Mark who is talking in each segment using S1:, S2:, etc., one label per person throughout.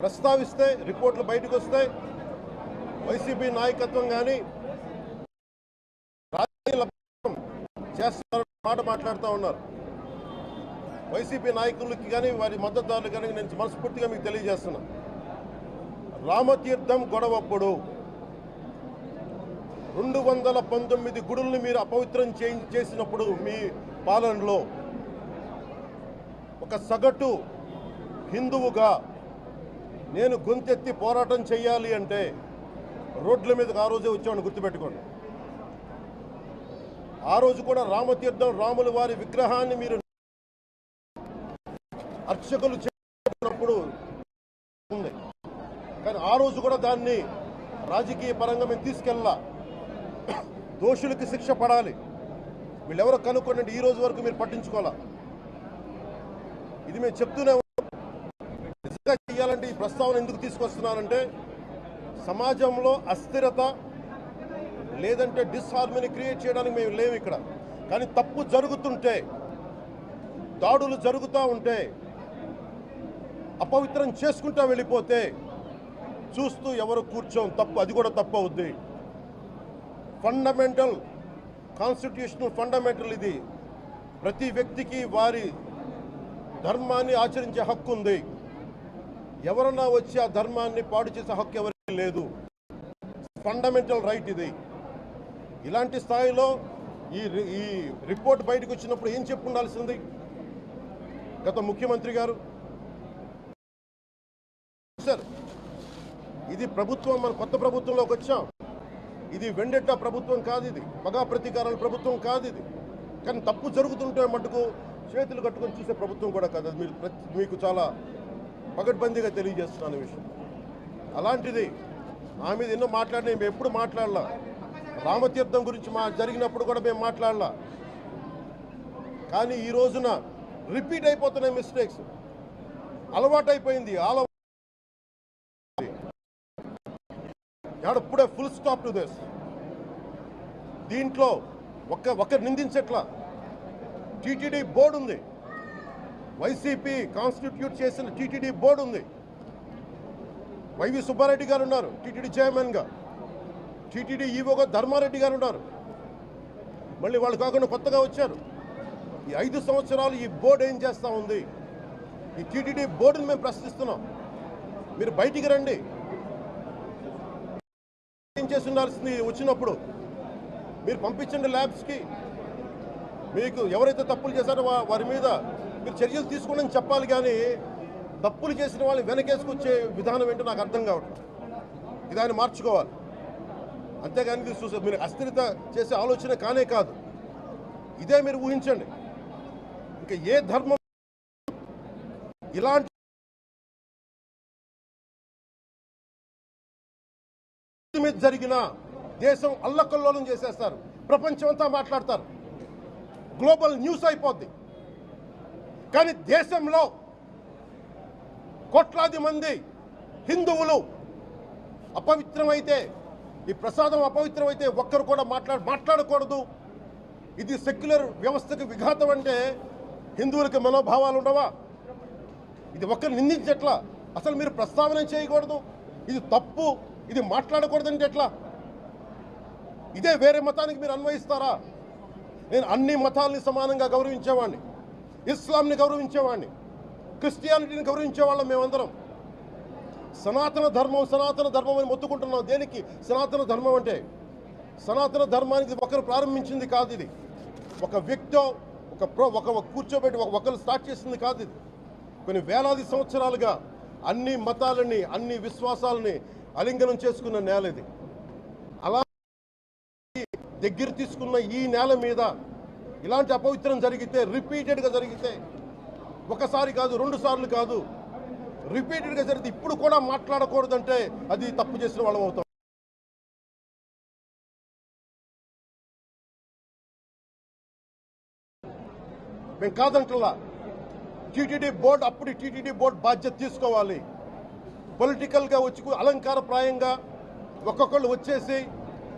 S1: ప్రస్తావిస్తే రిపోర్ట్లు బయటకు వస్తాయి. వైసీపీ నాయకత్వం కానీ రాజకీయ మాట మాట్లాడుతూ ఉన్నారు. వైసీపీ నాయకులకి కానీ వారి మద్దతుదారులు కానీ నేను మనస్ఫూర్తిగా మీకు తెలియజేస్తున్నా. రామతీర్థం గొడవప్పుడు రెండు వందల పంతొమ్మిది గుడుల్ని మీరు అపవిత్రం చే- చేసినప్పుడు మీ పాలనలో ఒక సగటు హిందువుగా నేను గొంతెత్తి పోరాటం చేయాలి అంటే రోడ్ల మీదకి ఆ రోజే వచ్చామని గుర్తుపెట్టుకోండి. ఆ రోజు కూడా రామతీర్థం రాముల వారి విగ్రహాన్ని మీరు అర్చకులు చేసినప్పుడు ఉంది. కానీ ఆ రోజు కూడా దాన్ని రాజకీయ పరంగా మేము తీసుకెళ్ళా దోషులకి శిక్ష పడాలి. వీళ్ళెవరో కనుక్కోండి ఈ రోజు వరకు మీరు పట్టించుకోవాలా? ఇది మేము చెప్తూనే ఉన్నాం. నిజంగా చేయాలంటే ఈ ప్రస్తావన ఎందుకు తీసుకొస్తున్నానంటే సమాజంలో అస్థిరత లేదంటే డిస్హార్మనీ క్రియేట్ చేయడానికి మేము లేము ఇక్కడ. కానీ తప్పు జరుగుతుంటే దాడులు జరుగుతూ ఉంటే అపవిత్రం చేసుకుంటా వెళ్ళిపోతే చూస్తూ ఎవరు కూర్చోం తప్పు అది కూడా తప్పు అవుద్ది. ఫండమెంటల్ కాన్స్టిట్యూషనల్ ఫండమెంటల్ ఇది. ప్రతి వ్యక్తికి వారి ధర్మాన్ని ఆచరించే హక్కు ఉంది. ఎవరన్నా వచ్చి ఆ ధర్మాన్ని పాడు చేసే హక్కు ఎవరికి లేదు. ఫండమెంటల్ రైట్ ఇది. ఇలాంటి స్థాయిలో ఈ ఈ రిపోర్ట్ బయటకు వచ్చినప్పుడు ఏం చెప్పు ఉండాల్సింది గత ముఖ్యమంత్రి గారు? సార్ ఇది ప్రభుత్వం మన కొత్త ప్రభుత్వంలోకి వచ్చాం. ఇది వెండెట్ట ప్రభుత్వం కాదు ఇది. పగా ప్రతీకారాల ప్రభుత్వం కాదు ఇది. కానీ తప్పు జరుగుతుంటే మటుకు చేతులు కట్టుకొని చూసే ప్రభుత్వం కూడా కాదు. అది మీరు మీకు చాలా పగడ్బందీగా తెలియజేస్తున్నాను విషయం. అలాంటిది నా మీద ఎన్నో మాట్లాడినా మేము ఎప్పుడు మాట్లాడలా. రామతీర్థం గురించి మా జరిగినప్పుడు కూడా మేము మాట్లాడలా. కానీ ఈ రోజున రిపీట్ అయిపోతున్నాయి మిస్టేక్స్. అలవాటు అయిపోయింది ఇప్పుడే ఫుల్ స్టాప్ టు దిస్. దీంట్లో ఒక్క ఒక్కరు నిందించట్లా. టీటీడీ బోర్డు ఉంది. వైసీపీ కాన్స్టిట్యూట్ చేసిన టీటీడీ బోర్డు ఉంది. వైవి సుబ్బారెడ్డి గారు ఉన్నారు టీటీడీ చైర్మన్గా టీటీడీ ఈవోగా ధర్మారెడ్డి గారు ఉన్నారు. మళ్ళీ వాళ్ళు కాకుండా కొత్తగా వచ్చారు. ఈ ఐదు సంవత్సరాలు ఈ బోర్డు ఏం చేస్తూ ఉంది? ఈ టీటీడీ బోర్డుని మేము ప్రశ్నిస్తున్నాం. మీరు బయటికి రండి. ఏం చేసి ఉండాల్సింది వచ్చినప్పుడు? మీరు పంపించండి ల్యాబ్స్కి. మీకు ఎవరైతే తప్పులు చేశారో వారి మీద మీరు చర్యలు తీసుకోండి చెప్పాలి కానీ తప్పులు చేసిన వాళ్ళని వెనకేసుకొచ్చే విధానం ఏంటో నాకు అర్థం కావట్లేదు. ఇదాన్ని మార్చుకోవాలి. అంతేగాని మీరు చూసే మీరు అస్థిరత చేసే ఆలోచన కానే కాదు. ఇదే మీరు ఊహించండి. ఇంకా ఏ ధర్మం ఇలాంటి మీద జరిగిన దేశం అల్లకల్లోలం చేసేస్తారు. ప్రపంచం అంతా మాట్లాడతారు. గ్లోబల్ న్యూస్ అయిపోద్ది. కానీ దేశంలో కోట్లాది మంది హిందువులు అపవిత్రమైతే ఈ ప్రసాదం అపవిత్రమైతే ఒక్కరు కూడా మాట్లాడ మాట్లాడకూడదు. ఇది సెక్యులర్ వ్యవస్థకు విఘాతం అంటే హిందువులకి మనోభావాలు ఉండవా? ఇది ఒక్కరు నిందించట్లా? అసలు మీరు ప్రస్తావన చేయకూడదు? ఇది తప్పు? ఇది మాట్లాడకూడదంటే ఎట్లా? ఇదే వేరే మతానికి మీరు అన్వయిస్తారా? నేను అన్ని మతాల్ని సమానంగా గౌరవించేవాడిని ఇస్లాంని గౌరవించేవాడిని. క్రిస్టియానిటీని గౌరవించేవాళ్ళం మేమందరం. సనాతన ధర్మం సనాతన ధర్మం అని మొత్తుకుంటున్నాం. దేనికి? సనాతన ధర్మం అంటే సనాతన ధర్మానికి ఒకరు ప్రారంభించింది కాదు ఇది. ఒక వ్యక్తో ఒక ప్రో ఒక కూర్చోబెట్టి ఒకరు స్టార్ట్ చేసింది కాదు ఇది. కొన్ని వేలాది సంవత్సరాలుగా అన్ని మతాలని అన్ని విశ్వాసాలని అలింగనం చేసుకున్న నేల ఇది. అలా దగ్గర తీసుకున్న ఈ నేల మీద ఇలాంటి అపవిత్రం జరిగితే రిపీటెడ్గా జరిగితే ఒకసారి కాదు రెండు సార్లు కాదు రిపీటెడ్గా జరిగితే ఇప్పుడు కూడా మాట్లాడకూడదంటే అది తప్పు చేసిన వాళ్ళం అవుతాం. మేము కాదంటలా. టీటీడీ బోర్డు అప్పుడు టీటీడీ బోర్డు బాధ్యత తీసుకోవాలి. పొలిటికల్గా వచ్చి అలంకారప్రాయంగా ఒక్కొక్కళ్ళు వచ్చేసి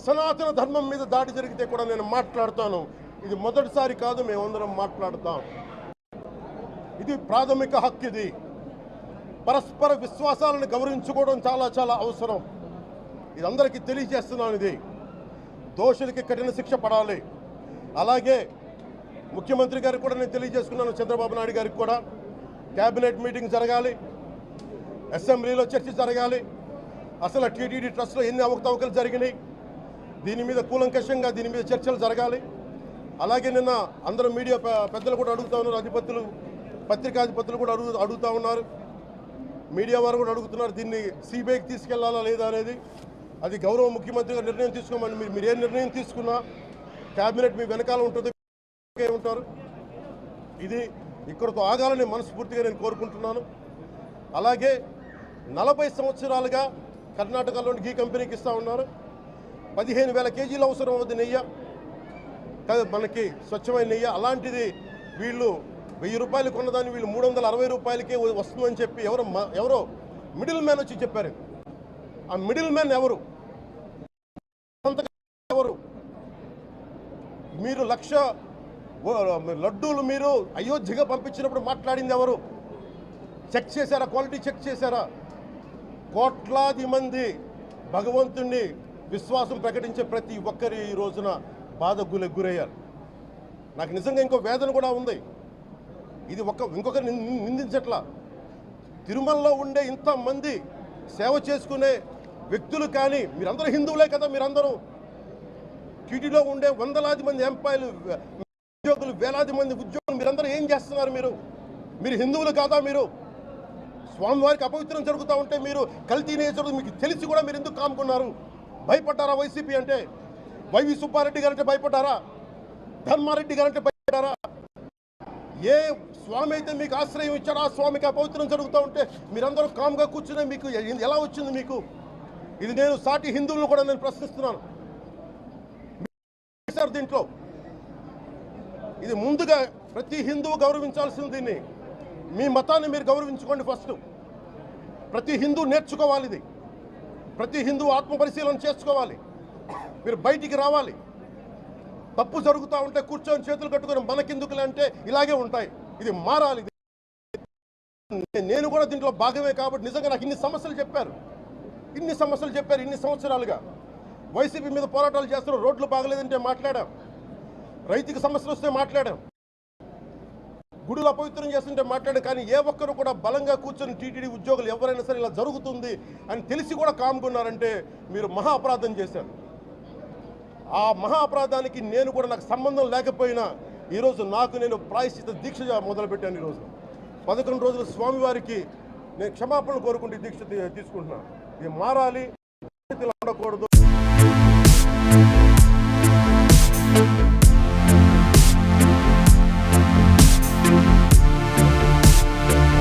S1: సనాతన ధర్మం మీద దాడి జరిగితే కూడా నేను మాట్లాడతాను. ఇది మొదటిసారి కాదు మేమందరం మాట్లాడతాం. ఇది ప్రాథమిక హక్కు ఇది. పరస్పర విశ్వాసాలను గౌరవించుకోవడం చాలా చాలా అవసరం. ఇది అందరికీ తెలియజేస్తున్నాను ఇది. దోషులకి కఠిన శిక్ష పడాలి. అలాగే ముఖ్యమంత్రి గారికి కూడా నేను తెలియజేసుకున్నాను చంద్రబాబు నాయుడు గారికి కూడా. క్యాబినెట్ మీటింగ్ జరగాలి. అసెంబ్లీలో చర్చ జరగాలి. అసలు టీటీడీ ట్రస్ట్లో ఎన్ని అవకతవకలు జరిగినాయి? దీని మీద కూలంకషంగా దీని మీద చర్చలు జరగాలి. అలాగే నిన్న అందరూ మీడియా పెద్దలు కూడా అడుగుతా ఉన్నారు అధిపతులు పత్రికాధిపతులు కూడా అడుగు అడుగుతూ ఉన్నారు. మీడియా వారు కూడా అడుగుతున్నారు దీన్ని సిబిఐకి తీసుకెళ్ళాలా లేదా అనేది. అది గౌరవ ముఖ్యమంత్రిగా నిర్ణయం తీసుకోమని మీరు మీరు ఏ నిర్ణయం తీసుకున్నా క్యాబినెట్ మీ వెనకాల ఉంటుంది ఉంటారు. ఇది ఇక్కడతో ఆగాలని మనస్ఫూర్తిగా నేను కోరుకుంటున్నాను. అలాగే నలభై సంవత్సరాలుగా కర్ణాటకలోని గీ కంపెనీకి ఇస్తా ఉన్నారు. పదిహేను వేల కేజీలు అవసరం అవుతుంది నెయ్యి. కదా మనకి స్వచ్ఛమైన నెయ్యి. అలాంటిది వీళ్ళు వెయ్యి రూపాయలు కొన్నదాన్ని వీళ్ళు మూడు వందల అరవై రూపాయలకే వస్తుందని చెప్పి ఎవరో ఎవరో మిడిల్ మ్యాన్ వచ్చి చెప్పారు. ఆ మిడిల్ మ్యాన్ ఎవరు? ఎవరు? మీరు లక్ష లడ్డూలు మీరు అయోధ్యగా పంపించినప్పుడు మాట్లాడింది ఎవరు? చెక్ చేశారా? క్వాలిటీ చెక్ చేశారా? కోట్లాది మంది భగవంతుణ్ణి విశ్వాసం ప్రకటించే ప్రతి ఒక్కరి ఈ రోజున బాధ గుల గురయ్యారు. నాకు నిజంగా ఇంకో వేదన కూడా ఉంది. ఇది ఒక ఇంకొకరు నిందించట్లా. తిరుమలలో ఉండే ఇంతమంది సేవ చేసుకునే వ్యక్తులు కానీ మీరందరూ హిందువులే కదా మీరందరూ. టీటీలో ఉండే వందలాది మంది ఎంపాయలు ఉద్యోగులు వేలాది మంది ఉద్యోగులు మీరందరూ ఏం చేస్తున్నారు మీరు? మీరు హిందువులు కాదా మీరు? స్వామివారికి అపవిత్రం జరుగుతూ ఉంటే మీరు కల్తీ నేచరు మీకు తెలిసి కూడా మీరు ఎందుకు కాముకున్నారు? భయపడ్డారా వైసీపీ అంటే? వైవి సుబ్బారెడ్డి గారంటే భయపడ్డారా? ధర్మారెడ్డి గారంటే భయపడ్డారా? ఏ స్వామి అయితే మీకు ఆశ్రయం ఇచ్చారో ఆ స్వామికి అపవిత్రం జరుగుతూ ఉంటే మీరందరూ కామ్గా కూర్చునే మీకు ఎలా వచ్చింది మీకు? ఇది నేను సాటి హిందువులను కూడా నేను ప్రశ్నిస్తున్నాను. సార్ దీంట్లో. ఇది ముందుగా ప్రతి హిందువు గౌరవించాల్సింది దీన్ని. మీ మతాన్ని మీరు గౌరవించుకోండి ఫస్ట్. ప్రతి హిందూ నేర్చుకోవాలి ఇది. ప్రతి హిందూ ఆత్మ పరిశీలన చేసుకోవాలి. మీరు బయటికి రావాలి. తప్పు జరుగుతూ ఉంటే కూర్చొని చేతులు కట్టుకొని మనకెందుకులే అంటే ఇలాగే ఉంటాయి. ఇది మారాలి. ఇది. నేను కూడా దీంట్లో భాగమే కాబట్టి నిజంగా నాకు ఇన్ని సమస్యలు చెప్పారు. ఇన్ని సమస్యలు చెప్పారు ఇన్ని సంవత్సరాలుగా. వైసీపీ మీద పోరాటాలు చేస్తున్నారు. రోడ్లు బాగలేదంటే మాట్లాడాం. రైతుకి సమస్యలు వస్తే మాట్లాడాం. గుడులు అపవిత్రం చేస్తుంటే మాట్లాడు కానీ ఏ ఒక్కరు కూడా బలంగా కూర్చొని టీటీడీ ఉద్యోగులు ఎవరైనా సరే ఇలా జరుగుతుంది అని తెలిసి కూడా కామ్కున్నారంటే మీరు మహా అపరాధం చేశారు. ఆ మహా అపరాధానికి నేను కూడా నాకు సంబంధం లేకపోయినా ఈరోజు నాకు నేను ప్రాయశ్చిత దీక్ష మొదలుపెట్టాను ఈరోజు. పదకొండు రోజులు స్వామివారికి నేను క్షమాపణ కోరుకుంటే దీక్ష తీసుకుంటున్నాను ఇది మారాలి ఉండకూడదు